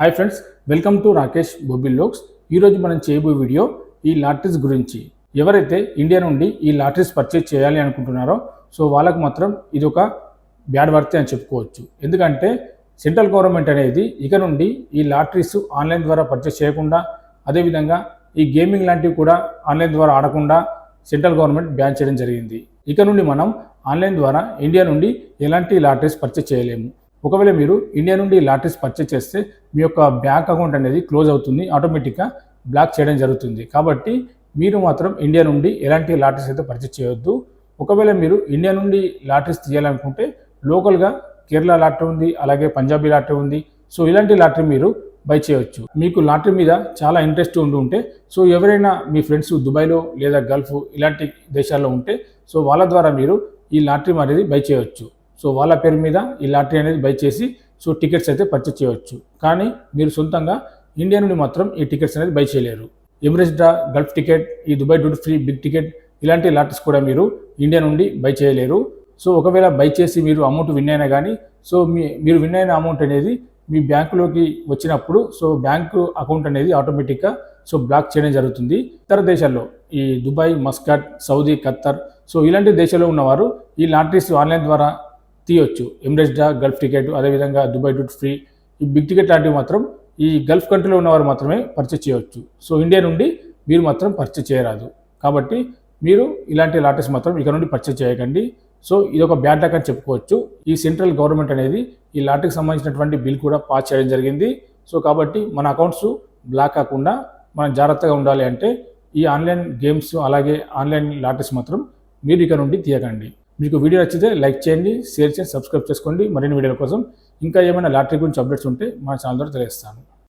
Hi friends welcome to Rakesh Bobbili vlogs ఈరోజు మనం చేయబోయే వీడియో ఈ లాటరీస్ గురించి. ఎవరైతే ఇండియా నుండి ఈ లాటరీస్ పర్చేజ్ చేయాలి అనుకుంటున్నారో సో వాళ్ళకు మాత్రం ఇది ఒక బ్యాడ్ వర్తే అని చెప్పుకోవచ్చు. ఎందుకంటే సెంట్రల్ గవర్నమెంట్ అనేది ఇక నుండి ఈ లాటరీస్ ఆన్లైన్ ద్వారా పర్చేస్ చేయకుండా అదేవిధంగా ఈ గేమింగ్ లాంటివి కూడా ఆన్లైన్ ద్వారా ఆడకుండా సెంట్రల్ గవర్నమెంట్ బ్యాన్ చేయడం జరిగింది. ఇక నుండి మనం ఆన్లైన్ ద్వారా ఇండియా నుండి ఎలాంటి లాటరీస్ పర్చేస్ చేయలేము. ఒకవేళ మీరు ఇండియా నుండి లాటరీస్ పర్చేస్ చేస్తే మీ యొక్క బ్యాంక్ అకౌంట్ అనేది క్లోజ్ అవుతుంది ఆటోమేటిక్గా బ్లాక్ చేయడం జరుగుతుంది. కాబట్టి మీరు మాత్రం ఇండియా నుండి ఎలాంటి లాటరీస్ అయితే పర్చేస్ చేయొద్దు. ఒకవేళ మీరు ఇండియా నుండి లాటరీస్ తీయాలనుకుంటే లోకల్గా కేరళ లాటరీ ఉంది అలాగే పంజాబీ లాటరీ ఉంది. సో ఇలాంటి లాటరీ మీరు బై చేయొచ్చు. మీకు లాటరీ మీద చాలా ఇంట్రెస్ట్ ఉండి ఉంటే సో ఎవరైనా మీ ఫ్రెండ్స్ దుబాయ్లో లేదా గల్ఫ్ ఇలాంటి దేశాల్లో ఉంటే సో వాళ్ళ ద్వారా మీరు ఈ లాటరీ అనేది బై చేయొచ్చు. సో వాళ్ళ పేరు మీద ఈ లాటరీ అనేది బై చేసి సో టికెట్స్ అయితే పర్చేస్ చేయవచ్చు కానీ మీరు సొంతంగా ఇండియా నుండి మాత్రం ఈ టికెట్స్ అనేది బై చేయలేరు. ఎమిరేట్స్ డ్రా గల్ఫ్ టికెట్ ఈ Dubai duty free big ticket ఇలాంటి లాటరీస్ కూడా మీరు ఇండియా నుండి బై చేయలేరు. సో ఒకవేళ బై చేసి మీరు అమౌంట్ విన్ అయినా కానీ సో మీ మీరు విన్ అయిన అమౌంట్ అనేది మీ బ్యాంకులోకి వచ్చినప్పుడు సో బ్యాంకు అకౌంట్ అనేది ఆటోమేటిక్గా సో బ్లాక్ చేయడం జరుగుతుంది. ఇతర దేశాల్లో ఈ Dubai Muscat Saudi Qatar so ఇలాంటి దేశాల్లో ఉన్నవారు ఈ లాటరీస్ ఆన్లైన్ ద్వారా తీయొచ్చు. ఎమిరేట్స్ గల్ఫ్ టికెట్ అదేవిధంగా దుబాయ్ డ్యూటీ ఫ్రీ. ఈ బిగ్ టికెట్ లాంటివి మాత్రం ఈ గల్ఫ్ కంట్రీలో ఉన్నవారు మాత్రమే పర్చేస్ చేయవచ్చు సో ఇండియా నుండి మీరు మాత్రం పర్చేస్ చేయరాదు. కాబట్టి మీరు ఇలాంటి లాటరీస్ మాత్రం ఇక నుండి పర్చేస్ చేయకండి. సో ఇది ఒక బ్యాడ్ లక్ అని చెప్పుకోవచ్చు. ఈ సెంట్రల్ గవర్నమెంట్ అనేది ఈ లాటరీకి సంబంధించినటువంటి బిల్ కూడా పాస్ చేయడం జరిగింది. సో కాబట్టి మన అకౌంట్స్ బ్లాక్ కాకుండా మనం జాగ్రత్తగా ఉండాలి అంటే ఈ ఆన్లైన్ గేమ్స్ అలాగే ఆన్లైన్ లాటరీస్ మాత్రం మీరు ఇక నుండి తీయకండి. మీకు వీడియో నచ్చితే లైక్ చేయండి షేర్ చేసి సబ్స్క్రైబ్ చేసుకోండి. మరిన్ని వీడియోల కోసం ఇంకా ఏమైనా లాటరీ గురించి అప్డేట్స్ ఉంటే మా ఛానల్ ద్వారా తెలియస్తాను